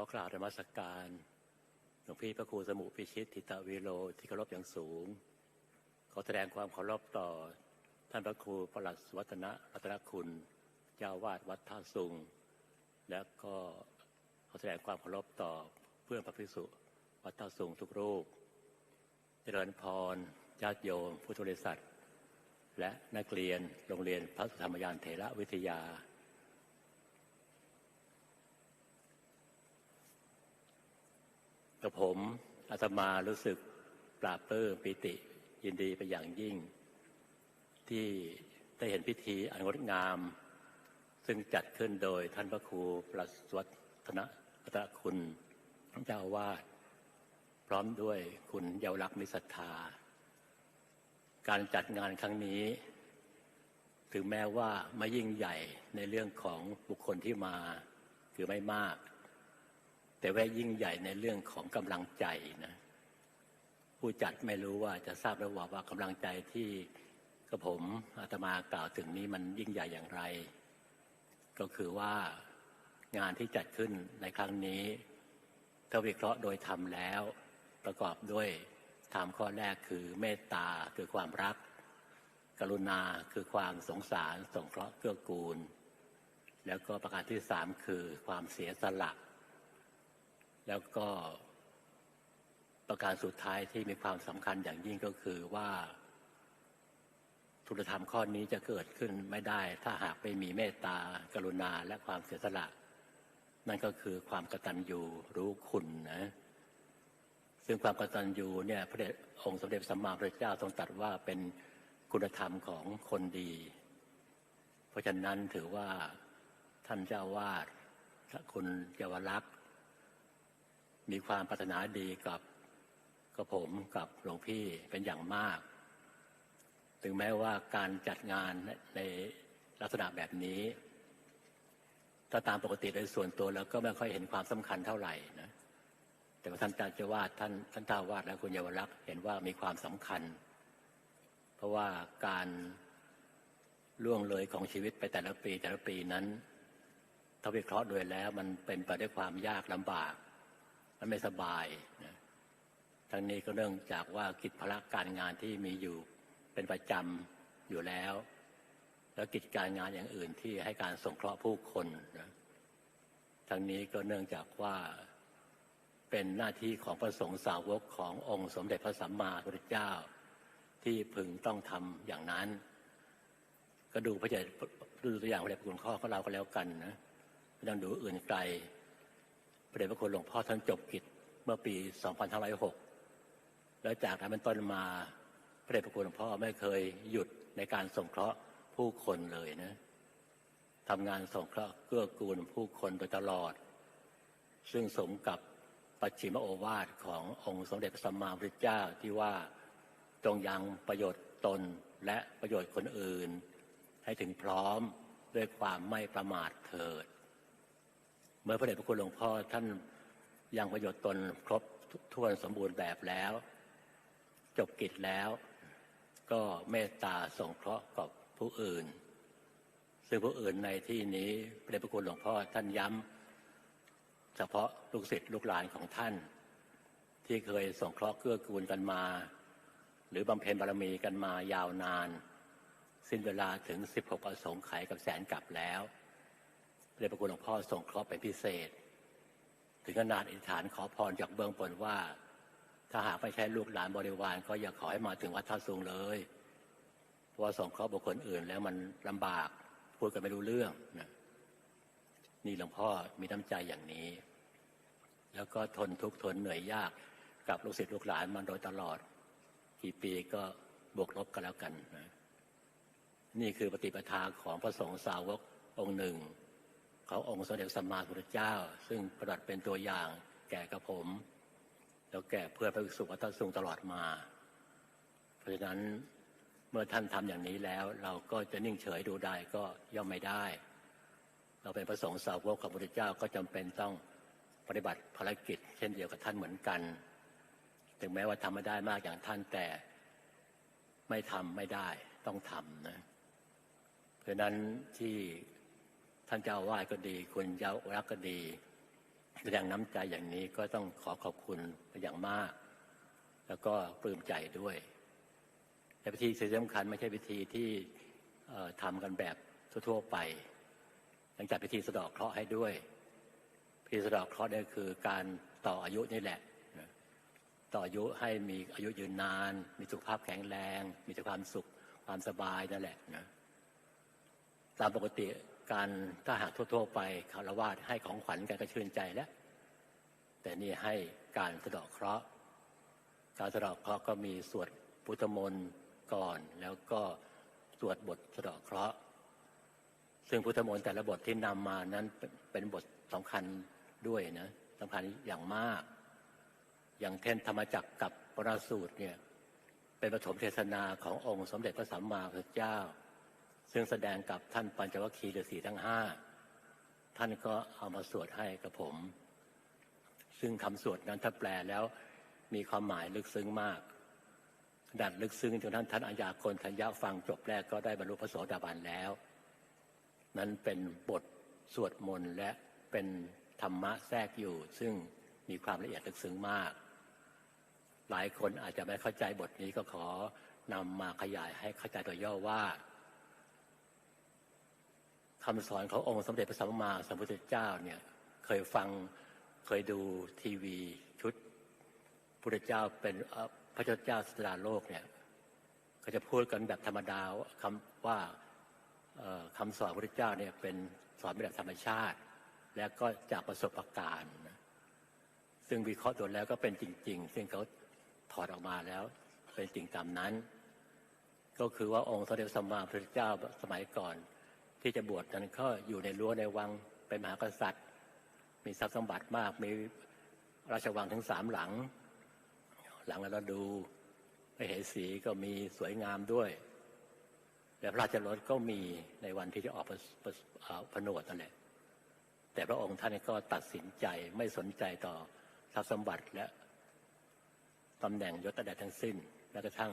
ขอกล่าวนมัสการ หลวงพี่พระครูสมุพิชิตทิตวีโลที่เคารพอย่างสูง ขอแสดงความเคารพต่อท่านพระครูประหลัดสวัฒนะรัตนคุณ เจ้าวาดวัดท่าสุง และก็ขอแสดงความเคารพต่อเพื่อนพระภิกษุวัดท่าสุงทุกรูป เจริญพรญาติโยมผู้ทริษัทและนักเรียนโรงเรียนพระสุธรรมยานเถระวิทยา กับผมอาตมารู้สึกปราบปลื้มปิติ ยินดีไปอย่างยิ่ง ที่ได้เห็นพิธีอันงดงาม ซึ่งจัดขึ้นโดยท่านพระครูประสวัฒนอัตคุณเจ้าวาสพร้อมด้วยคุณเยาวลักษ์มิศรัทธา การจัดงานครั้งนี้ ถึงแม้ว่าไม่ยิ่งใหญ่ในเรื่องของบุคคลที่มา คือไม่มาก แต่ว่ายิ่งใหญ่ในเรื่องของกำลังใจนะผู้จัดไม่รู้ว่าจะทราบหรือว่าว่ากำลังใจที่กระผมอาตมากล่าวถึงนี้มันยิ่งใหญ่อย่างไร ก็คือว่างานที่จัดขึ้นในครั้งนี้ถ้าวิเคราะห์โดยธรรมแล้ว ประกอบด้วยธรรมข้อแรกคือเมตตาคือความรัก กรุณาคือความสงสาร สงเคราะห์เกื้อกูล แล้วก็ประการที่สามคือความเสียสละ แล้วก็ประการสุดท้ายที่มีความสำคัญอย่างยิ่งก็คือว่าทุตธรรมข้อนี้จะเกิดขึ้นไม่ได้ ถ้าหากไม่มีเมตตากรุณาและความเสียสละ นั่นก็คือความกตัญญูรู้คุณนะ ซึ่งความกตัญญูเนี่ยพระเดชองค์สมเด็จสัมมาสัมพุทธเจ้าทรงตรัสว่าเป็นคุณธรรมของคนดี เพราะฉะนั้นถือว่าท่านเจ้าวาดคุณเยาวลักษ์ มีความปรารถนาดีกับกับผมกับหลวงพี่เป็นอย่างมาก ถึงแม้ว่าการจัดงานในลักษณะแบบนี้ถ้าตามปกติโดยส่วนตัวแล้วก็ไม่ค่อยเห็นความสำคัญเท่าไหร่นะแต่ว่าท่านเจ้าวาดท่านท่านเจ้าวาดและคุณเยาวรักษ์เห็นว่ามีความสำคัญ เพราะว่าการล่วงเลยของชีวิตไปแต่ละปีแต่ละปีนั้น ถ้าวิเคราะห์โดยแล้วมันเป็นไปด้วยความยากลำบาก มันไม่สบายนะทั้งนี้ก็เนื่องจากว่ากิจภาระการงานที่มีอยู่เป็นประจำอยู่แล้ว แล้วกิจการงานอย่างอื่นที่ให้การสงเคราะห์ผู้คนนะทั้งนี้ก็เนื่องจากว่าเป็นหน้าที่ของพระสงฆ์สาวกขององค์สมเด็จพระสัมมาสัมพุทธเจ้า ที่พึงต้องทำอย่างนั้น ก็ดูพระเจ้าดูตัวอย่างพระเดชคุณข้อของเราก็แล้วกันนะไม่ต้องดูอื่นไกล เดชพระคุณหลวงพ่อท่านจบกิจเมื่อปี 2506 แล้วจากนั้นเป็นต้นมาพระเดชพระคุณหลวงพ่อไม่เคยหยุดในการสงเคราะห์ผู้คนเลยนะทำงานสงเคราะห์เกื้อกูลผู้คนโดยตลอด ซึ่งสมกับปัจฉิมโอวาทขององค์สมเด็จพระสัมมาสัมพุทธเจ้าที่ว่าจงยังประโยชน์ตนและประโยชน์คนอื่น ให้ถึงพร้อมด้วยความไม่ประมาทเถิด มื่อพระเดชพระคุณหลวงพ่อท่านยังประโยชน์ตนครบถ้วนสมบูรณ์แบบแล้ว จบกิจแล้ว ก็เมตตาสงเคราะห์กับผู้อื่น ซึ่งผู้อื่นในที่นี้พระเดชพระคุณหลวงพ่อท่านย้ำเฉพาะลูกศิษย์ลูกหลานของท่าน ที่เคยสงเคราะห์เกื้อกูลกันมา หรือบำเพ็ญบารมีกันมายาวนาน สิ้นเวลาถึง 16ประสงไขยกับแสนกลับแล้ว เดชพระคุณหลวงพ่อส่งเคราะห์เป็นพิเศษ ถึงขนาดอธิษฐานขอพรจากเบื้องบนว่า ถ้าหากไม่ใช่ลูกหลานบริวาร ก็อย่าขอให้มาถึงวัดท่าสูงเลยเพราะว่าสงเคราะห์บุคคลอื่น แล้วมันลำบากพูดกันไม่รู้เรื่องนะนี่หลวงพ่อมีน้ำใจอย่างนี้ แล้วก็ทนทุกข์ทนเหนื่อยยากกับลูกศิษย์ลูกหลานมาโดยตลอด กี่ปีก็บวกลบกันแล้วกันนะนี่คือปฏิปทาของพระสงฆ์สาวกองค์หนึ่ง ขององค์สมเด็จสัมมาสัมพุทธเจ้า ซึ่งประดับเป็นตัวอย่างแก่กระผม แล้วแก่เพื่อพระภิกษุวัดท่าสูงตลอดมา เพราะฉะนั้นเมื่อท่านทำอย่างนี้แล้ว เราก็จะนิ่งเฉยดูได้ก็ย่อมไม่ได้ เราเป็นพระสงฆ์สาวกของพระพุทธเจ้าก็จำเป็นต้องปฏิบัติภารกิจ เช่นเดียวกับท่านเหมือนกัน ถึงแม้ว่าทำไม่ได้มากอย่างท่านแต่ไม่ทำไม่ได้ต้องทำนะเพราะฉะนั้นที่ ท่านเจ้าวาดก็ดี คุณเจ้ารักก็ดี แสดงน้ำใจอย่างนี้ก็ต้องขอขอบคุณอย่างมาก แล้วก็ปลื้มใจด้วย แต่พิธีที่สำคัญไม่ใช่พิธีที่ทำกันแบบทั่วๆไป หลังจากพิธีสะดอกเคราะห์ให้ด้วย พิธีสะดอกเคราะห์นี่คือการต่ออายุนี่แหละนะต่ออายุให้มีอายุยืนนาน มีสุขภาพแข็งแรง มีแต่ความสุขความสบายนั่นแหละนะตามปกติ การถ้าหากทั่วๆไปคารวะให้ของขวัญกันก็ชื่นใจแล้ว แต่นี่ให้การสะเดอกเคราะห์การสะเดอกเคราะห์ก็มีสวดพุทธมนต์ก่อน แล้วก็สวดบทสะเดอกเคราะห์ซึ่งพุทธมนต์แต่ละบทที่นำมานั้นเป็นบทสำคัญด้วยนะสำคัญอย่างมาก อย่างเช่นธรรมจักรกับปราสูตรเนี่ยเป็นปฐมเทศนาขององค์สมเด็จพระสัมมาสัมพุทธเจ้า ซึ่งแสดงกับท่านปัญจวัคคีย์ฤาษีทั้งห้าท่านก็เอามาสวดให้กับผม ซึ่งคำสวดนั้นถ้าแปลแล้วมีความหมายลึกซึ้งมากดัดลึกซึ้งจนท่านท่านอาญาคนทัญญาฟังจบแรกก็ได้บรรลุพระโสดาบันแล้ว นั้นเป็นบทสวดมนต์และเป็นธรรมะแทรกอยู่ ซึ่งมีความละเอียดลึกซึ้งมาก หลายคนอาจจะไม่เข้าใจบทนี้ก็ขอนำมาขยายให้เข้าใจโดยย่อว่า คำสอนขององค์สมเด็จพระสัมมาสัมพุทธเจ้าเนี่ยเคยฟังเคยดูทีวีชุดพุทธเจ้าเป็นพระเจ้าเจ้าสตราโลกเนี่ยก็จะพูดกันแบบธรรมดาคำว่าเอ่อคำสอนพระพุทธเจ้าเนี่ยเป็นสอนแบบธรรมชาติ และก็จากประสบการณ์ซึ่งวิเคราะห์ตัวแล้วก็เป็นจริง ๆ ซึ่งเขาถอดออกมาแล้วเป็นจริงตามนั้น ก็คือว่าองค์สมเด็จสัมมาพุทธเจ้าสมัยก่อน ที่จะบวชนั้นก็อยู่ในรั้วในวังเป็นมหากษัตริย์ มีทรัพย์สมบัติมาก มีราชวังถึงสามหลัง หลังละเราดูไปเหสีก็มีสวยงามด้วย และพระราชรถก็มีในวันที่จะออกประประอ่าผนวดนั่นแหละแต่พระองค์ท่านก็ตัดสินใจไม่สนใจต่อทรัพย์สมบัติและตำแหน่งยศใดทั้งสิ้นแม้กระทั่ง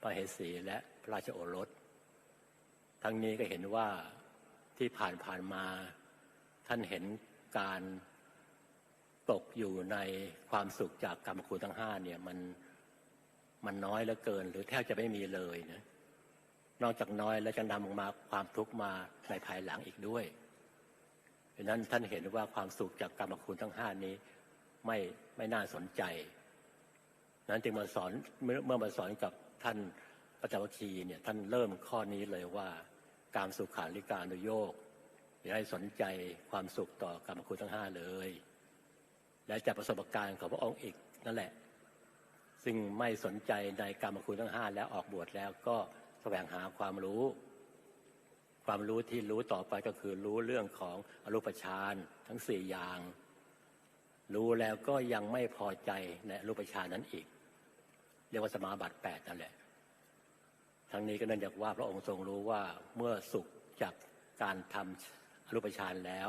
พระเหสีและพระราชโอรส ทั้งนี้ก็เห็นว่า ที่ผ่านผ่านมา ท่านเห็นการตกอยู่ในความสุขจากกรรมคุณทั้งห้าเนี่ยมันมันน้อยเหลือเกิน หรือแทบจะไม่มีเลยนะนอกจากน้อยแล้วจะนำออกมาความทุกข์มาในภายหลังอีกด้วยดังนั้นท่านเห็นว่าความสุขจากกรรมคุณทั้งห้านี้ ไม่ไม่น่าสนใจ นั้นจึงมาสอนเมื่อมาสอนกับท่านปัจจวัคคีเนี่ยท่านเริ่มข้อนี้เลยว่า การสุขาริการุโยกอย่าให้สนใจความสุขต่อกรรมคุณทั้งห้าเลย และจากประสบการณ์ของพระองค์อีกนั่นแหละ ซึ่งไม่สนใจในกรรมคุณทั้งห้าแล้วออกบวชแล้วก็แสวงหาความรู้ ความรู้ที่รู้ต่อไปก็คือรู้เรื่องของอรูปฌานทั้งสี่อย่าง รู้แล้วก็ยังไม่พอใจในอรูปฌานนั้นอีก เรียกว่าสมาบัติแปดนั่นแหละ ทั้งนี้ก็เนื่องจากว่าพระองค์ทรงรู้ว่าเมื่อสุขจากการทำอรูปฌานแล้ว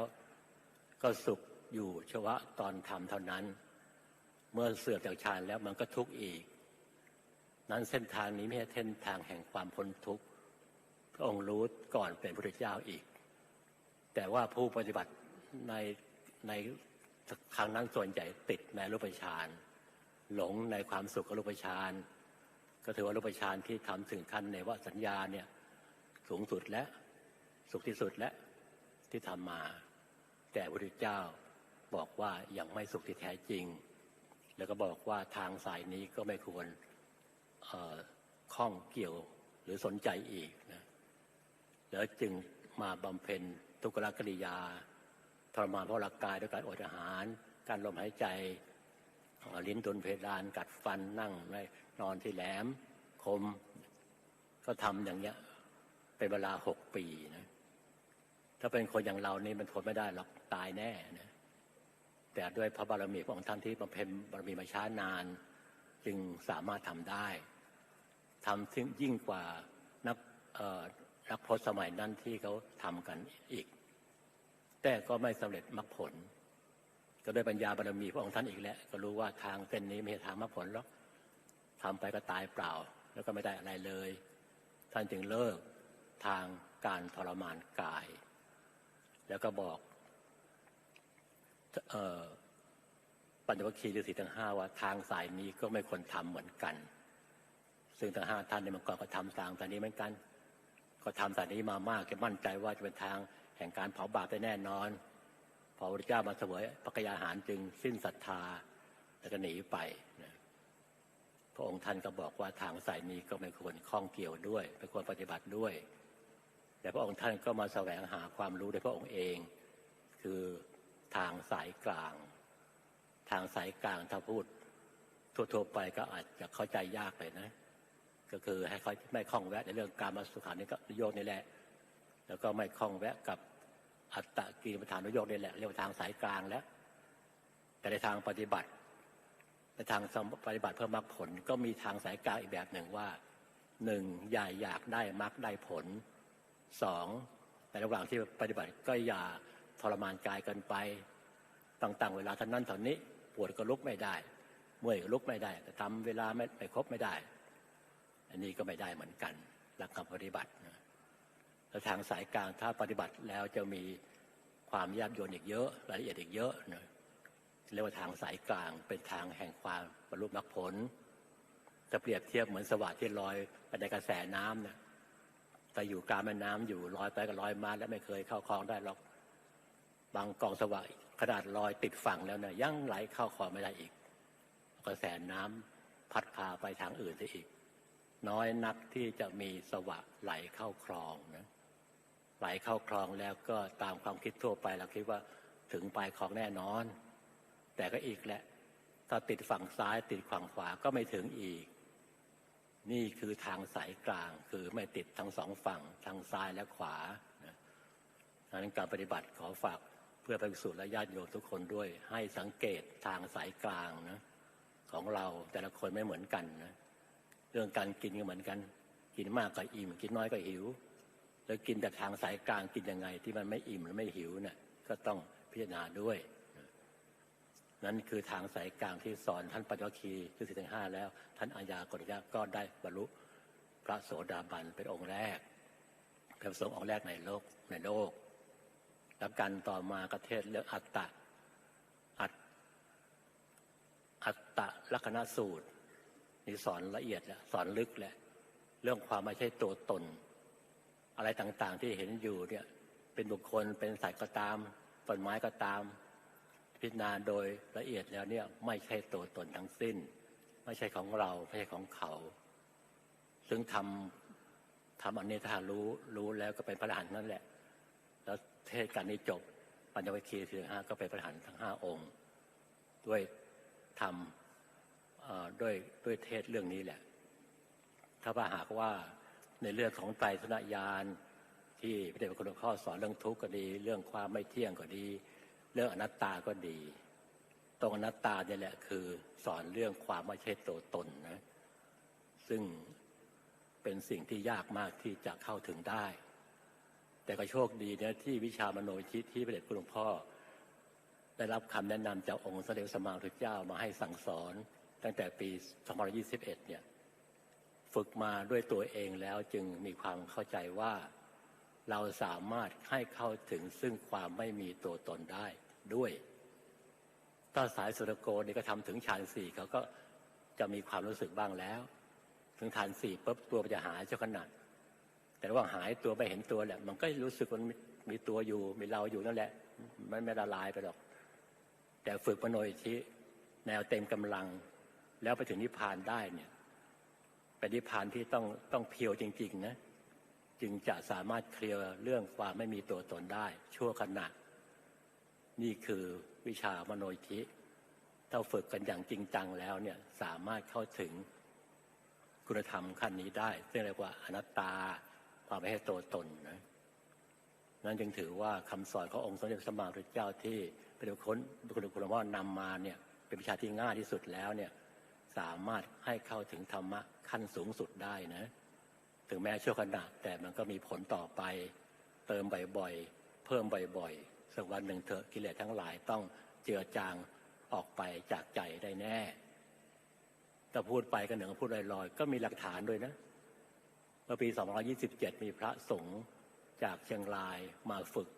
ก็สุขอยู่เฉพาะตอนทำเท่านั้น เมื่อเสื่อมจากฌานแล้วมันก็ทุกข์อีก นั้นเส้นทางนี้ไม่ใช่เส้นทางแห่งความพ้นทุกข์พระองค์รู้ก่อนเป็นพระพุทธเจ้าอีก แต่ว่าผู้ปฏิบัติในในครั้งนั้นส่วนใหญ่ติดในรูปฌานหลงในความสุขอรูปฌาน ก็ถือว่ารูปฌานที่ทำถึงขั้นในว่าสัญญาเนี่ยสูงสุดและสุขที่สุดและที่ทำมา แต่พระพุทธเจ้าบอกว่ายังไม่สุขที่แท้จริง แล้วก็บอกว่าทางสายนี้ก็ไม่ควรข้องเกี่ยวหรือสนใจอีกนะแล้วจึงมาบำเพ็ญทุกขกิริยาทรมานเพราะร่างกายด้วยการอดอาหาร การลมหายใจ ลิ้นตุนเพดานกัดฟันนั่งในนอนที่แหลม คม ก็ทำอย่างเงี้ยเป็นเวลาหกปีนะถ้าเป็นคนอย่างเรานี่มันทนไม่ได้หรอกตายแน่นะแต่ด้วยพระบารมีของท่านที่บำเพ็ญบารมีมาช้านาน จึงสามารถทำได้ทำซึ่งยิ่งกว่านักนักพจน์สมัยนั้นที่เขาทำกันอีก แต่ก็ไม่สำเร็จมรรคผล ก็ด้วยปัญญาบารมีพระองค์ท่านอีกแล้ว ก็รู้ว่าทางเส้นนี้ไม่ใช่ทางมรรคผลหรอกทำไปก็ตายเปล่า แล้วก็ไม่ได้อะไรเลย ท่านจึงเลิกทางการทรมานกาย แล้วก็บอกออปัญญวัคคีย์ฤาษีทั้งห้าว่าทางสายนี้ก็ไม่ควรทำเหมือนกัน ซึ่งทั้งห้าท่านในเมื่อก่อนก็ทำทางสายนี้เหมือนกัน ก็ทำสายนี้มามากจะมั่นใจว่าจะเป็นทางแห่งการเผาบาปได้แน่นอน พอพระเจ้ามาเสวยพระกยาหารจึงสิ้นศรัทธาแล้วก็หนีไปนะพระองค์ท่านก็บอกว่าทางสายนี้ก็ไม่ควรข้องเกี่ยวด้วยไม่ควรปฏิบัติด้วย แต่พระองค์ท่านก็มาแสวงหาความรู้ด้วยพระองค์เอง คือทางสายกลาง ทางสายกลางถ้าพูดทั่วๆไปก็อาจจะเข้าใจยากเลยนะ ก็คือให้เขาไม่คล้องแวะในเรื่องการมาสุขานิโยกนี่แหละ แล้วก็ไม่คล้องแวะกับ อัตตกิริปฐานนิโยกนี่แหละเรียกว่าทางสายกลางแล้ว แต่ในทางปฏิบัติในทางปฏิบัติเพื่อมรรคผลก็มีทางสายกลางอีกแบบหนึ่งว่าหนึ่งอย่าอยากได้มรรคได้ผลสองในระหว่างที่ปฏิบัติก็อย่าทรมานกายเกินไปต่างๆ เวลาท่านั้นท่านี้ปวดก็ลุกไม่ได้ เมื่อยก็ลุกไม่ได้แต่ทำเวลาไม่ไม่ครบไม่ได้ อันนี้ก็ไม่ได้เหมือนกันหลักคำปฏิบัตินะ แล้วทางสายกลางถ้าปฏิบัติแล้วจะมีความยากโยนอีกเยอะรายละเอียดอีกเยอะนะเรียกว่าทางสายกลางเป็นทางแห่งความบรรลุมรรคผลจะเปรียบเทียบเหมือนสวัสดิ์ที่ลอยไปในกระแสน้ำนะแต่อยู่กลางแม่น้ำอยู่ลอยไปก็ลอยมาแล้วไม่เคยเข้าคลองได้หรอกบางกองสวัสดิ์ขนาดลอยติดฝั่งแล้วเนี่ยยังไหลเข้าคลองไม่ได้อีก กระแสน้ำพัดพาไปทางอื่นได้อีก น้อยนักที่จะมีสวะไหลเข้าคลองนะ ไหลเข้าคลองแล้วก็ตามความคิดทั่วไปเราคิดว่าถึงปลายคลองแน่นอน แต่ก็อีกแหละ ถ้าติดฝั่งซ้ายติดฝั่งขวาก็ไม่ถึงอีก นี่คือทางสายกลางคือไม่ติดทั้งสองฝั่งทางซ้ายและขวานะดังนั้นการปฏิบัติขอฝากเพื่อไปสู่และญาติโยมทุกคนด้วย ให้สังเกตทางสายกลางนะของเราแต่ละคนไม่เหมือนกันนะเรื่องการกินก็เหมือนกัน กินมากก็อิ่มกินน้อยก็หิว แล้วกินแต่ทางสายกลางกินยังไง ที่มันไม่อิ่มหรือไม่หิวเนี่ยก็ต้องพิจารณาด้วย นั่นคือทางสายกลางที่สอนท่านปัญญวคีคือสิทธิห้าแล้ว ท่านอาญากรยะก็ได้บรรลุพระโสดาบันเป็นองค์แรกเป็นสงฆ์องค์แรกในโลกในโลก แล้วกันต่อมาก็เทศเรื่องอัตตะอัตอัตตะลักษณะสูตรนี่สอนละเอียดแหละสอนลึกแหละเรื่องความไม่ใช่ตัวตน อะไรต่างๆ ที่เห็นอยู่เนี่ยเป็นบุคคลเป็นสัตว์ก็ตามต้นไม้ก็ตาม พิจารณาโดยละเอียดแล้วเนี่ยไม่ใช่ตัวตนทั้งสิ้น ไม่ใช่ของเราไม่ใช่ของเขา ซึ่งทำทำอันนี้ถ้ารู้รู้แล้วก็เป็นพระอรหันต์นั่นแหละ แล้วเทศการนี้จบปัญญวิคีคือห้าก็เป็นพระอรหันต์ทั้งห้าองค์ ด้วยทำด้วยด้วยเทศเรื่องนี้แหละ ถ้าว่าหากว่า ในเรื่องของไตรสนญาณที่พระเดชพระคุณหลวงพ่อสอนเรื่องทุกข์ก็ดี เรื่องความไม่เที่ยงก็ดี เรื่องอนัตตาก็ดี ตรงอนัตตาเนี่ยแหละคือ สอนเรื่องความไม่ใช่ตัวตนนะ ซึ่งเป็นสิ่งที่ยากมากที่จะเข้าถึงได้ แต่ก็โชคดีเนี่ยที่วิชามโนชิตที่พระเดชคุณหลวงพ่อ ได้รับคำแนะนำจากองค์สมเด็จสมมาพุทธเจ้ามาให้สั่งสอน ตั้งแต่ปี 2021 เนี่ย ฝึกมาด้วยตัวเองแล้วจึงมีความเข้าใจว่า เราสามารถให้เข้าถึงซึ่งความไม่มีตัวตนได้ด้วยถ้าสายสุรโกนี่ก็ทำถึงฌานสี่เขาก็จะมีความรู้สึกบ้างแล้ว ถึงฌานสี่ปุ๊บตัวมันจะหายเจ้าขนาดแต่ว่าหายตัวไปเห็นตัวแหละ มันก็รู้สึกมันมีตัวอยู่มีเราอยู่นั่นแหละมันไม่ละลายไปหรอก แต่ฝึกมโนอิธิแนวเต็มกำลัง แล้วไปถึงนิพพานได้เนี่ย ป็นนิพพานที่ต้องต้องเพียวจริง ๆ นะ จึงจะสามารถเคลียร์เรื่องความไม่มีตัวตนได้ ชั่วขณะ นี่คือวิชามโนอิถ้าฝึกกันอย่างจริงจังแล้วเนี่ยสามารถเข้าถึงคุณธรรมขั้นนี้ได้ซึ่งเรียกว่าอนัตตาความไม่ให้ตัวตนนะนั้นจึงถือว่าคำสอนขององค์สมเด็จสมมาพุทธเจ้าที่เป็นคนคุณคุณหลวงพ่อนำมาเนี่ยเป็นวิชาที่ง่ายที่สุดแล้วเนี่ย สามารถให้เข้าถึงธรรมะขั้นสูงสุดได้นะ ถึงแม้ชั่วขณะแต่มันก็มีผลต่อไป เติมบ่อยๆ เพิ่มบ่อยๆสักวันหนึ่งเถอะกิเลสทั้งหลายต้องเจือจางออกไปจากใจได้แน่แต่พูดไปก็เหนือพูดลอยๆ ก็มีหลักฐานด้วยนะเมื่อปี 227 มีพระสงฆ์จากเชียงรายมาฝึก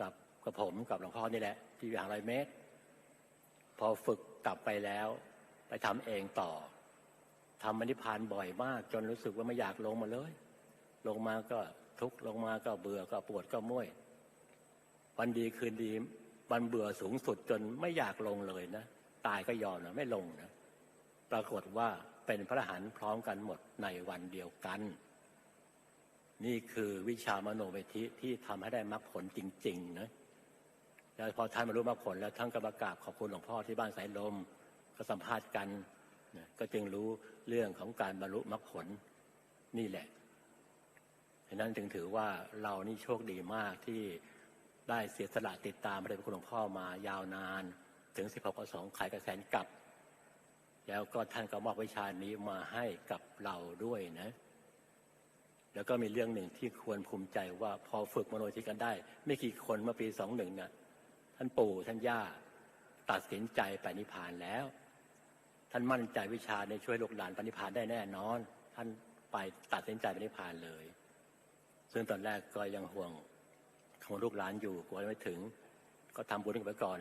กับกับผมกับหลวงพ่อนี่แหละ ที่วิหารไรเมตร พอฝึกกลับไปแล้ว ทำเองต่อทำมนิพพานบ่อยมาก จนรู้สึกว่าไม่อยากลงมาเลย ลงมาก็ทุกลงมาก็เบื่อก็ปวดก็ม่วยวันดีคืนดีวันเบื่อสูงสุดจนไม่อยากลงเลยนะตายก็ยอมนะไม่ลงนะปรากฏว่าเป็นพระรหันพร้อมกันหมดในวันเดียวกัน นี่คือวิชามโนเวทิที่ทำให้ได้มรรคผลจริง ๆ นะแล้วพอท่านมารู้มรรคผลแล้วท่านก็ประกาบขอบคุณหลวงพ่อที่บ้านสายลม ก็สัมภาษณ์กันนะก็จึงรู้เรื่องของการบรรลุมรรคผลนี่แหละฉะนั้นจึงถือว่าเรานี่โชคดีมากที่ได้เสียสละติดตามพระเดชพระคุณหลวงพ่อมายาวนานถึง16ประสองขายกระแสนกลับ แล้วก็ท่านก็มอบวิชานี้มาให้กับเราด้วยนะ แล้วก็มีเรื่องหนึ่งที่ควรภูมิใจว่าพอฝึกมโนจิตกันได้ ไม่กี่คนเมื่อปีสองหนึ่งเนี่ยท่านปู่ท่านย่าตัดสินใจไปนิพพานแล้ว ท่านมั่นใจวิชาในช่วยลูกหลานปณิพานได้แน่นอน ท่านไปตัดสินใจปณิพานเลย ซึ่งตอนแรกก็ยังห่วงของลูกหลานอยู่กลัวไม่ถึง ก็ทำบุญกันไปก่อน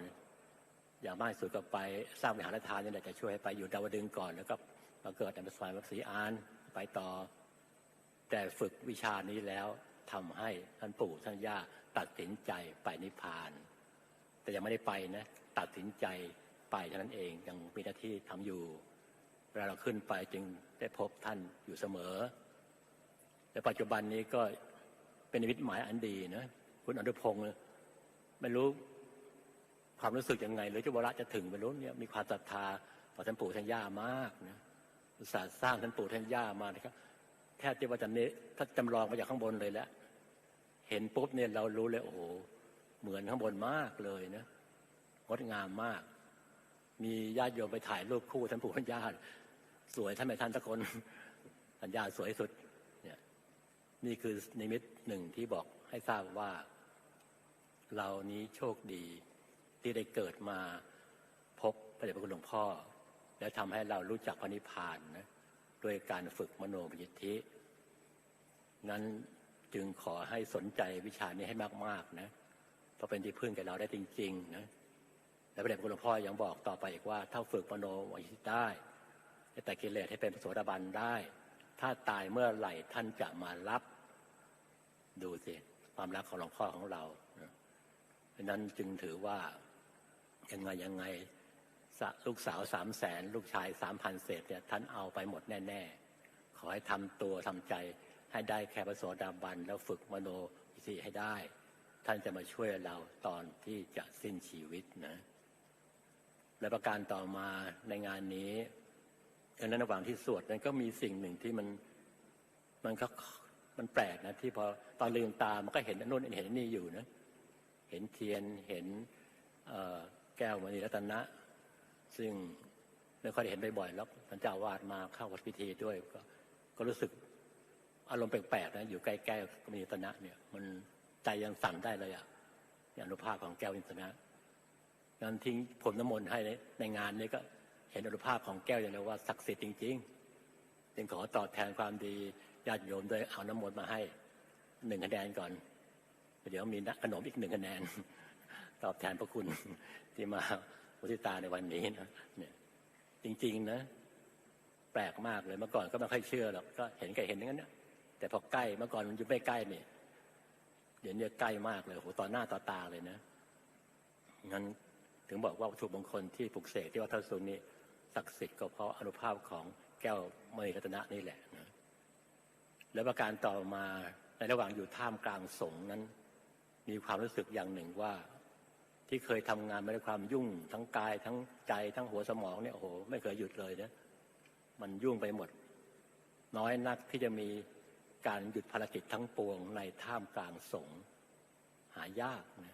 อย่างมากสุดก็ไปสร้างวิหารทานนี่แหละจะช่วยให้ไปอยู่ดาวดึงก่อนแล้วก็มาเกิดในสมัยวัดศรีอานไปต่อ แต่ฝึกวิชานี้แล้วทำให้ท่านปู่ท่านย่าตัดสินใจไปนิพพาน แต่ยังไม่ได้ไปนะ ตัดสินใจ ไปเท่านั้นเองยังมีหน้าที่ทำอยู่เวลาเราขึ้นไปจึงได้พบท่านอยู่เสมอ และปัจจุบันนี้ก็เป็นนิมิตหมายอันดีนะคุณอนุพงศ์ไม่รู้ความรู้สึกยังไง หรือจะวระจะถึงไม่รู้เนี่ยมีความศรัทธาต่อท่านปู่ท่านย่ามากนะอุตส่าห์สร้างท่านปู่ท่านย่ามานะครับแทบจะว่าจะเนถ้าจำลองมาจากข้างบนเลยแล้วเห็นปุ๊บเนี่ยเรารู้เลยโอ้โหเหมือนข้างบนมากเลยนะงดงามมาก มีญาติโยมไปถ่ายรูปคู่ท่านปู่ท่านย่าสวยท่านไม่ท่านตะคนท่านย่าสวยสุดเนี่ยนี่คือนิมิตหนึ่งที่บอกให้ทราบว่า เรานี้โชคดีที่ได้เกิดมาพบพระเดชพระคุณหลวงพ่อ และทำให้เรารู้จักพระนิพพานนะด้วยการฝึกมโนมยิทธินั้นจึงขอให้สนใจวิชานี้ให้มากๆนะเพราะเป็นที่พึ่งแก่เราได้จริง ๆ นะ และพระเดชพระคุณหลวงพ่อยังบอกต่อไปอีกว่า ถ้าฝึกมโนมยิธิได้แต่กิเลสให้เป็นพระโสดาบันได้ ถ้าตายเมื่อไหร่ท่านจะมารับ ดูสิความรักของหลวงพ่อของเราเพราะนั้นจึงถือว่ายังไงยังไงลูกสาวสามแสนลูกชายสามพันเศษเนี่ยท่านเอาไปหมดแน่ ๆ ขอให้ทำตัวทำใจ ให้ได้แค่ประโสดาบัน แล้วฝึกมโนอิสิให้ได้ ท่านจะมาช่วยเราตอนที่จะสิ้นชีวิตนะ และประการต่อมาในงานนี้ในระหว่างที่สวดนั้นก็มีสิ่งหนึ่งที่มันมันก็มันแปลกนะที่พอตอนลืมตามันก็เห็นนู่นเห็นนี่อยู่นะเห็นเทียนเห็นแก้วมณีรัตนะ ซึ่งไม่ค่อยได้เห็นบ่อยๆแล้วท่านเจ้าวาดมาเข้าวัดพิธีด้วยก็ก็รู้สึกอารมณ์แปลกๆนะอยู่ใกล้ๆมณีรัตนะเนี่ย มันใจยังสั่นได้เลยอะ่ะอย่างอนุภาพของแก้วมณีรัตนะ นั้นทิ้งผลน้ำมนต์ให้ในงานนี้ก็เห็นอนุภาพของแก้วอย่างเดียวว่าศักดิ์สิทธิ์จริงๆจึงขอตอบแทนความดีญาติโยมด้วยเอาน้ำมนต์มาให้หนึ่งคะแนนก่อน เดี๋ยวมีขนมอีกหนึ่งคะแนน ตอบแทนพระคุณที่มาอุทิตาในวันนี้นะเนี่ยจริง ๆ นะ แปลกมากเลยเมื่อก่อนก็ไม่ค่อยเชื่อหรอกก็เห็นใครเห็นอย่างนั้นนะแต่พอใกล้เมื่อก่อนมันอยู่ไม่ใกล้เนี่ยเดี๋ยวนี้ใกล้มากเลยโหต่อหน้าต่อตาเลยนะงั้น ถึงบอกว่าวัตถุมงคลที่ปลุกเสกที่วัดท่าสุนี้ศักดิ์สิทธิ์ก็เพราะอนุภาพของแก้วมณีรัตนะนี่แหละนะและประการต่อมาในระหว่างอยู่ท่ามกลางสงนั้น มีความรู้สึกอย่างหนึ่งว่า ที่เคยทำงานมาด้วยความยุ่งทั้งกายทั้งใจทั้งหัวสมองเนี่ยโอ้โหไม่เคยหยุดเลยนะมันยุ่งไปหมด น้อยนักที่จะมีการหยุดภารกิจทั้งปวงในท่ามกลางสงหายากนะ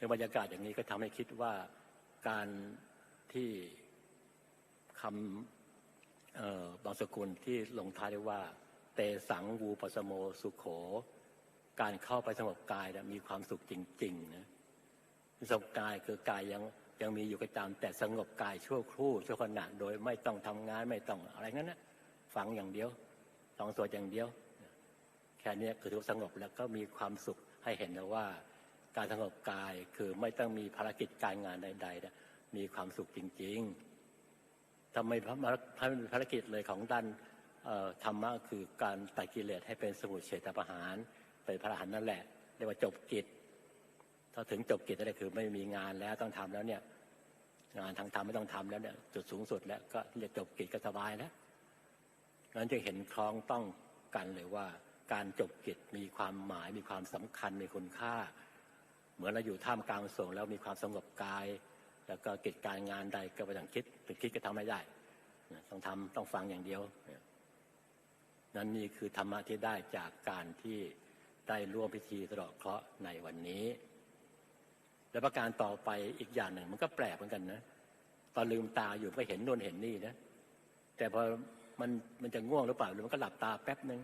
ในบรรยากาศอย่างนี้ก็ทำให้คิดว่าการที่คำบางสกุลที่ลงท้ายด้วยว่า เตสังวูปสโมสุขโข การเข้าไปสงบกายมีความสุขจริงๆนะสงบกายคือกายยังยังมีอยู่ก็ตามแต่สงบกายชั่วครู่ชั่วขณะโดยไม่ต้องทำงานไม่ต้องอะไรงั้นนะฟังอย่างเดียวต้องสวดอย่างเดียว แค่นี้คือถือสงบแล้วก็มีความสุขให้เห็นนะว่า การสงบกายคือไม่ต้องมีภารกิจการงานใดๆนะมีความสุขจริงๆทำไมพระมพระภารกิจเลยของด้านธรรมะคือการตัดกิเลสให้เป็นสมุทเฉตประหารเป็นพระหันนั่นแหละเรียกว่าจบกิจถ้าถึงจบกิจนั่นแหละคือไม่มีงานแล้วต้องทำแล้วเนี่ยงานทางธรรมไม่ต้องทำแล้วเนี่ยจุดสูงสุดแล้วก็เรียกจบกิจก็สบายแล้วนั้นจะเห็นคล้องต้องกันเลยว่า การจบกิจมีความหมายมีความสำคัญมีคุณค่า เหมือนเราอยู่ท่ามกลางสงแล้วมีความสงบกาย แล้วก็กิจการงานใดก็ไปทางคิดถึงคิดก็ทำไม่ได้ต้องทำต้องฟังอย่างเดียวนั่นนี่คือธรรมะที่ได้จากการที่ได้ร่วมพิธีสะเดาะเคราะห์ในวันนี้ และประการต่อไปอีกอย่างหนึ่งมันก็แปลกเหมือนกันนะตอนลืมตาอยู่ก็เห็นโน่นเห็นนี่นะแต่พอมันมันจะง่วงหรือเปล่าหรือมันก็หลับตาแป๊บหนึ่ง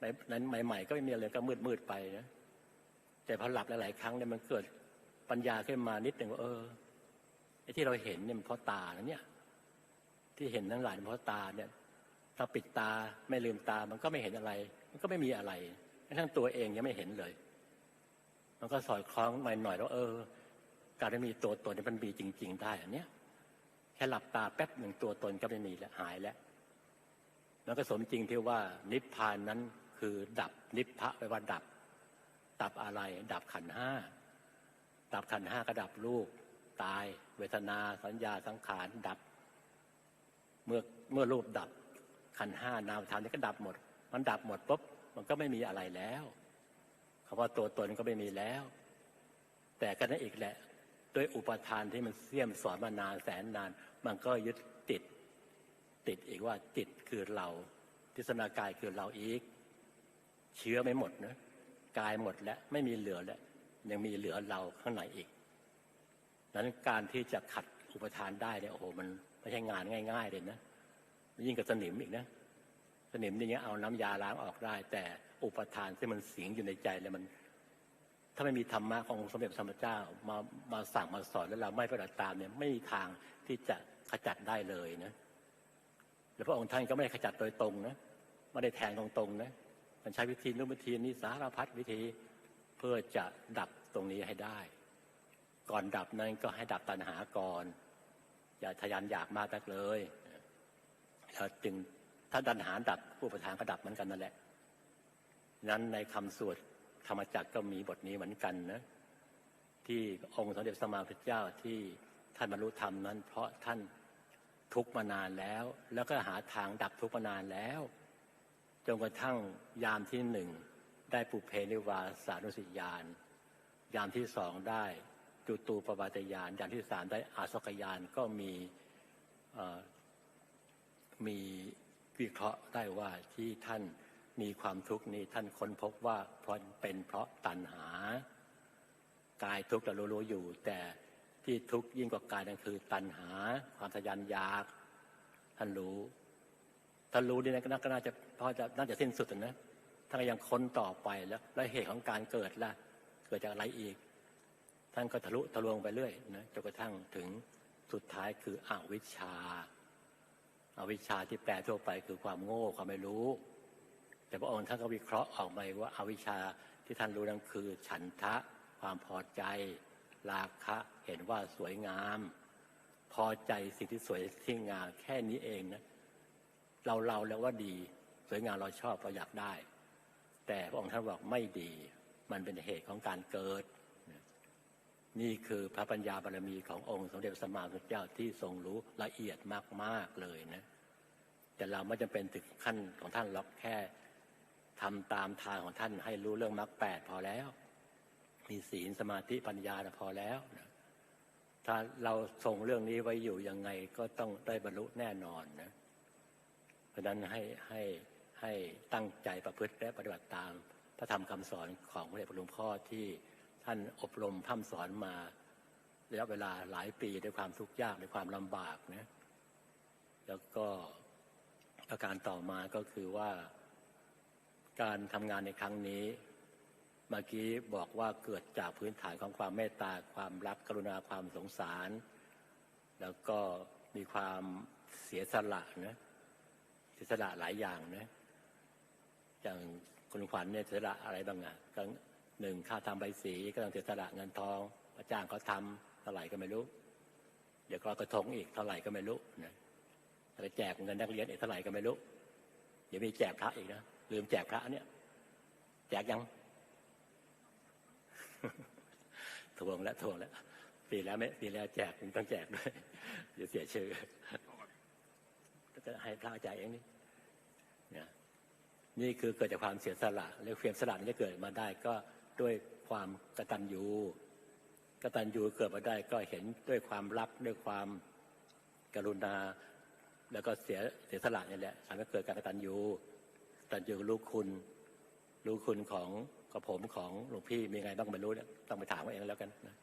ในนั้นใหม่ ๆ ก็ไม่มีอะไรก็มืดมืดๆไปนะ แต่พอหลับหลาย ๆ ครั้งเนี่ยมันเกิดปัญญาขึ้นมานิดหนึ่งว่าเออไอ้ที่เราเห็นเนี่ยมันเพราะตานะเนี่ย ที่เห็นทั้งหลายเพราะตาเนี่ยถ้าปิดตาไม่ลืมตามันก็ไม่เห็นอะไร มันก็ไม่มีอะไรแม้ทั้งตัวเองยังไม่เห็นเลย มันก็สอดคล้องมาหน่อยแล้วเออ การที่มีตัวตนเนี่ยมันมีจริง ๆ ได้อันเนี้ยแค่หลับตาแป๊บหนึ่งตัวตนก็ไม่มีแล้วหายแล้วมันก็สมจริงที่ว่านิพพานนั้นคือดับนิพพะไปลว่าดับ ดับอะไร ดับขันห้าดับขันห้าก็ดับรูป ตาย เวทนาสัญญาสังขารดับ เมื่อเมื่อรูปดับขันห้านามธรรมนี่ก็ดับหมด มันดับหมดปุ๊บมันก็ไม่มีอะไรแล้วคำว่าตัวตนก็ไม่มีแล้ว แต่ก็นั่นอีกแหละด้วยอุปทานที่มันเสี่ยมสอนมานานแสนนาน มันก็ยึดติด ติดอีกว่าจิตคือเรา ทิศนากายคือเราอีก เชื้อไม่หมดนะ กายหมดแล้วไม่มีเหลือแล้วยังมีเหลือเราข้างในอีกนั้นการที่จะขัดอุปทานได้เนี่ยโอ้โหมันไม่ใช่งานง่าย ๆ เลยนะยิ่งกับสนิมอีกนะสนิมนี่ยังเอาน้ำยาล้างออกได้ แต่อุปทานที่มันสิงอยู่ในใจแล้วมัน ถ้าไม่มีธรรมะขององค์สมเด็จพระสัมมาเจ้ามามาสั่งมาสอนแล้วเราไม่ปฏิบัติตามเนี่ยไม่มีทางที่จะขจัดได้เลยนะแล้วพระองค์ท่านก็ไม่ได้ขจัดโดยตรงนะไม่ได้แทงตรงๆนะ มันใช้วิธีนู้นวิธีนี้สารพัดวิธีเพื่อจะดับตรงนี้ให้ได้ ก่อนดับนั้นก็ให้ดับตัณหาก่อน อย่าทะยานอยากมากนักเลยแล้วจึงถ้าตัณหาดับผู้ประธานก็ดับเหมือนกันนั่นแหละ นั้นในคำสวดธรรมจักรก็มีบทนี้เหมือนกันนะ ที่องค์สมเด็จสมมาพุทธเจ้าที่ท่านบรรลุธรรมนั้น เพราะท่านทุกมานานแล้ว แล้วก็หาทางดับทุกมานานแล้ว จนกระทั่งยามที่หนึ่งได้ปุเพนิวาสานุสิยาน ยามที่สองได้จุตูปบาตยาน ยามที่สามได้อาสกยานก็มีมีวิเคราะห์ได้ว่าที่ท่านมีความทุกข์นี้ท่านค้นพบว่าเพราะเป็นเพราะตัณหากายทุกข์เรารู้อยู่ แต่ที่ทุกข์ยิ่งกว่ากายนั่นคือตัณหา ความทยานอยาก ท่านรู้ ท่ารู้ดีนะก็น่าจะพอจะน่าจะสิ้นสุดนะท่านก็ยังค้นต่อไปแล้วแล้วเหตุของการเกิดล่ะ เกิดจากอะไรอีก ท่านก็ทะลุทะลวงไปเรื่อยนะจนกระทั่งถึงสุดท้ายคืออวิชชาอาวิชชาที่แปลทั่วไปคือความโง่ความไม่รู้ แต่พระองค์ท่านก็วิเคราะห์ออกมาว่าอาวิชชาที่ท่านรู้นั่นคือ ฉันทะ ความพอใจ ราคะเห็นว่าสวยงาม พอใจสิ่งที่สวยที่งามแค่นี้เองนะ เราเราแล้วว่าดี สวยงามเราชอบเราอยากได้ แต่พระองค์ท่านบอกไม่ดี มันเป็นเหตุของการเกิด นี่คือพระปัญญาบารมีขององค์สมเด็จสัมมาสัมพุทธเจ้าที่ทรงรู้ละเอียดมากๆเลยนะ แต่เราไม่จำเป็นถึงขั้นของท่านหรอกแค่ทำตามทางของท่านให้รู้เรื่องมรรคแปดพอแล้ว มีศีลสมาธิปัญญาพอแล้วนะถ้าเราทรงเรื่องนี้ไว้อยู่ยังไงก็ต้องได้บรรลุแน่นอนนะ เพราะนั้นให้ให้ให้ตั้งใจประพฤติและปฏิบัติตาม พระธรรมคำสอนของพระเดชพระหลวงพ่อที่ท่านอบรมพร่ำสอนมาระยะเวลาหลายปีด้วยความทุกข์ยากด้วยความลำบากนะแล้วก็ประการต่อมาก็คือว่าการทำงานในครั้งนี้เมื่อกี้บอกว่าเกิดจากพื้นฐานของความเมตตาความรักกรุณาความสงสาร แล้วก็มีความเสียสละนะ สียสละหลายอย่างนะ อย่างคุณขวัญเนี่ยเสียสละอะไรบ้างอะก็หนึ่งค่าทำใบสีก็ต้องเสียสละเงินทองพระจ้างเขาทำเท่าไหร่ก็ไม่รู้ เดี๋ยวก็กระทงอีกเท่าไหร่ก็ไม่รู้นะแล้วแจกเงินนักเรียนอีกเท่าไหร่ก็ไม่รู้ เดี๋ยวมีแจกพระอีกนะลืมแจกพระเนี่ย แจกยังทวงแล้วทวงแล้วปีแล้วไม่ปีแล้วแจกมึงต้องแจกด้วยเดี๋ยวเสียชื่อ ก็ให้พระแจกเองนี่นี่ยนี่คือเกิดจากความเสียสละแล้วเพียสละนี้จะเกิดมาได้ก็ด้วยความกตัญญูกตัญญูเกิดมาได้ก็เห็นด้วยความรักด้วยความกรุณา แล้วก็เสียเสียสละนี่แหละทำให้เกิดการกตัญญูกตัญญูรู้คุณ รู้คุณของกระผมของหลวงพี่มีไงบ้างไม่รู้เนี่ยต้องไปถามเขาเองแล้วกันนะ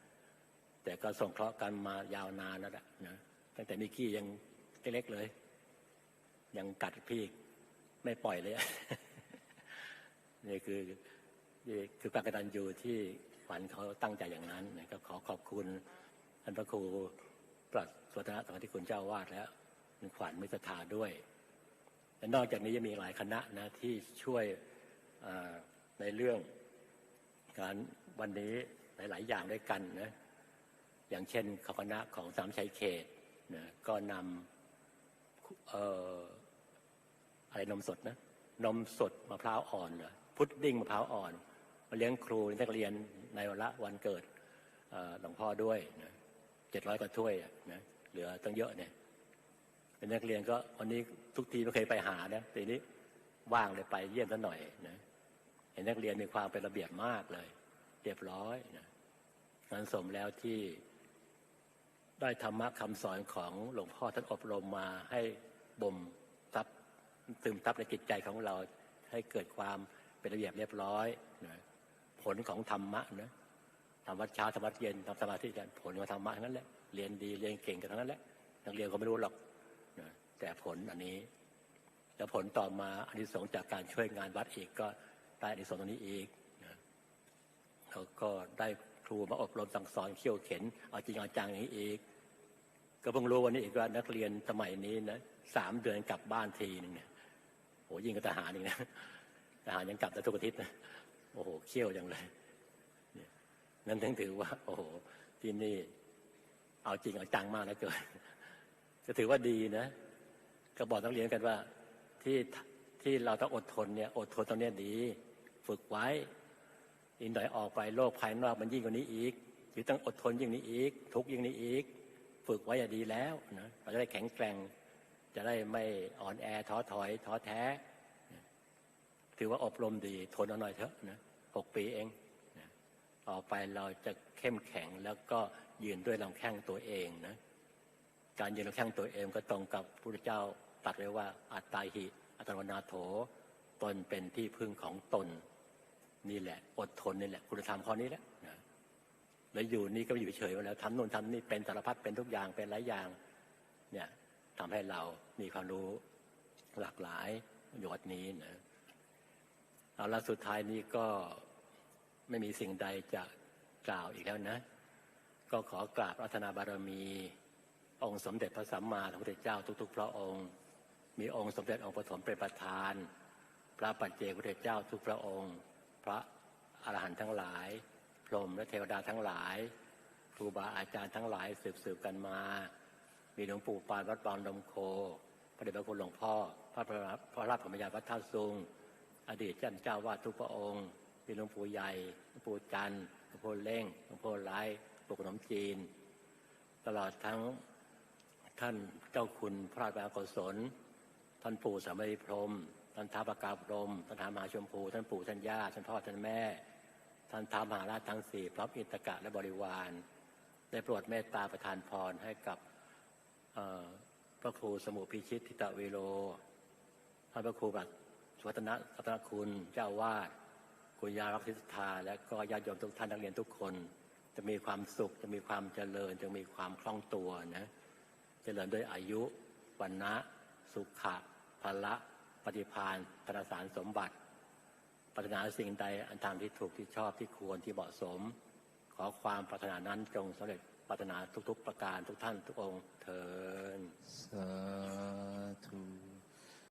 แต่ก็ส่งเคราะห์กันมายาวนานแล้วแหละนะตั้งแต่มิกกี้ยังเล็กๆเลย ยังกัดพี่ไม่ปล่อยเลยนี่คือนี่คือการกตัญญูที่ขวัญเขาตั้งใจอย่างนั้นนะก็ขอขอบคุณท่านพระครูปรัชสวัฒนธรรมที่คุณเจ้าวาดแล้วคุณขวัญมิตรธาด้วยและนอกจากนี้ยังมีหลายคณะนะที่ช่วยในเรื่องการวันนี้หลาย ๆ อย่างด้วยกันนะอย่างเช่นคณะของสามชัยเขตนะก็นำ อะไรนมสดนะ นมสดมะพร้าวอ่อนเหรอพุดดิ้งมะพร้าวอ่อน มาเลี้ยงครูนักเรียนในวันละวันเกิดหลวงพ่อด้วยนะเจ็ดร้อยกว่าถ้วยนะเหลือตั้งเยอะเนี่ยเป็นนักเรียนก็วันนี้ทุกทีไม่เคยไปหานะทีนี้ว่างเลยไปเยี่ยมซะหน่อยนะเห็นนักเรียนมีความเป็นระเบียบมากเลย เรียบร้อยนะงานสมแล้วที่ได้ธรรมะคำสอนของหลวงพ่อท่านอบรมมาให้บ่ม ซึมทับในจิตใจของเราให้เกิดความเป็นระเบียบเรียบร้อยนะผลของธรรมะนะธรรมวัดเช้าธรรมวัดเย็นทำสมาธิกันผลของธรรมะทั้งนั้นแหละเรียนดีเรียนเก่งกันทั้งนั้นแหละนักเรียนก็ไม่รู้หรอกนะแต่ผลอันนี้ แล้วผลต่อมาอันนี้สงจากการช่วยงานวัดอีกก็ได้อันนี้สงตรงนี้อีกนะแล้วก็ได้ครูมาอบรมสั่งสอนเขี่ยวเข็นเอาจริงเอาจังอย่างนี้อีกก็เพิ่งรู้วันนี้อีกว่านักเรียนสมัยนี้นะสามเดือนกลับบ้านทีหนึ่งเนี่ย โหยิ่งกับทหารอีกนะทหารยังกลับแต่ทุกอาทิตย์นะโอ้โหเขี่ยวอย่างเลยนั่นถึงถือว่า โอ้โหที่นี่เอาจริงเอาจังมากนะเกินก็ถือว่าดีนะ ก็บอกนักเรียนกันว่าที่ที่เราต้องอดทนเนี่ย อดทนตรงเนี้ยดี ฝึกไว้อีกหน่อยออกไปโลกภายนอกมันยิ่งกว่านี้อีกจึงต้องอดทนยิ่งนี้อีก ทุกยิ่งนี้อีก ฝึกไว้อย่าดีแล้วนะเราจะได้แข็งแกร่ง จะได้ไม่อ่อนแอท้อถอยท้อแท้ ถือว่าอบรมดีทนเอาหน่อยเถอะนะหกปีเองต่อไปเราจะเข้มแข็งแล้วก็ยืนด้วยลำแข้งตัวเองนะการยืนลำแข้งตัวเองก็ตรงกับพระพุทธเจ้าตรัสไว้ว่าอัตตาหิ อัตโนาโถตนเป็นที่พึ่งของตน นี่แหละ อดทนนี่แหละ คุณธรรมข้อนี้แหละนะแล้วอยู่นี่ก็อยู่เฉยมาแล้วทำโน่นทำนี่เป็นสารพัดเป็นทุกอย่างเป็นหลายอย่าง เนี่ย ทำให้เรามีความรู้หลากหลายยวัดนี้นะเอาละสุดท้ายนี้ก็ไม่มีสิ่งใดจะกล่าวอีกแล้วนะ ก็ขอกราบรัตนาบารมี องค์สมเด็จพระสัมมาสัมพุทธเจ้าทุก ๆ พระองค์ มีองค์สมเด็จองค์ปฐมเป็นประธาน พระปัจเจกพุทธเจ้าทุกพระองค์ พระอรหันต์ทั้งหลายพรหมและเทวดาทั้งหลายครูบาอาจารย์ทั้งหลายสืบสืบกันมา มีหลวงปู่ปานวัดบางดมโค พระเดชพระคุณหลวงพ่อ พระพระพระราชธรรมยาวัดท่าซุง อดีตเจ้าเจ้าวาดทุกพระองค์ มีหลวงปู่ใหญ่ หลวงปู่จันทร์หลวงพ่เล่งหลวงพ่ไร้ปลุกขนมจีน ตลอดทั้งท่านเจ้าคุณพระราชาโกศล ท่านปู่สามัยพรม ท่านท้าวปากาพรม ท่านท้ามหาชมพู ท่านปู่ท่านย่า ท่านพ่อท่านแม่ ท่านท้ามหาราชทั้งสี่พร้อมอินตกะและบริวาร ได้โปรดเมตตาประทานพรให้กับ พระครูสมุพิชิตทิตะเวโรท่านพระครูบัตรสวัฒนสัตนคุณเจ้าวาดคุณยารักษิทธา และก็ญาติโยมทุกท่านนักเรียนทุกคน จะมีความสุข จะมีความเจริญ จะมีความคล่องตัวนะ เจริญด้วยอายุวันนะสุขะพละปฏิพานธนสารสมบัติปรารถนาสิ่งใดอันตามที่ถูกที่ชอบที่ควรที่เหมาะสม ขอความปรารถนานั้นจงสำเร็จ ปรารถนาทุกๆประการทุกท่านทุกองค์เทินสาธุ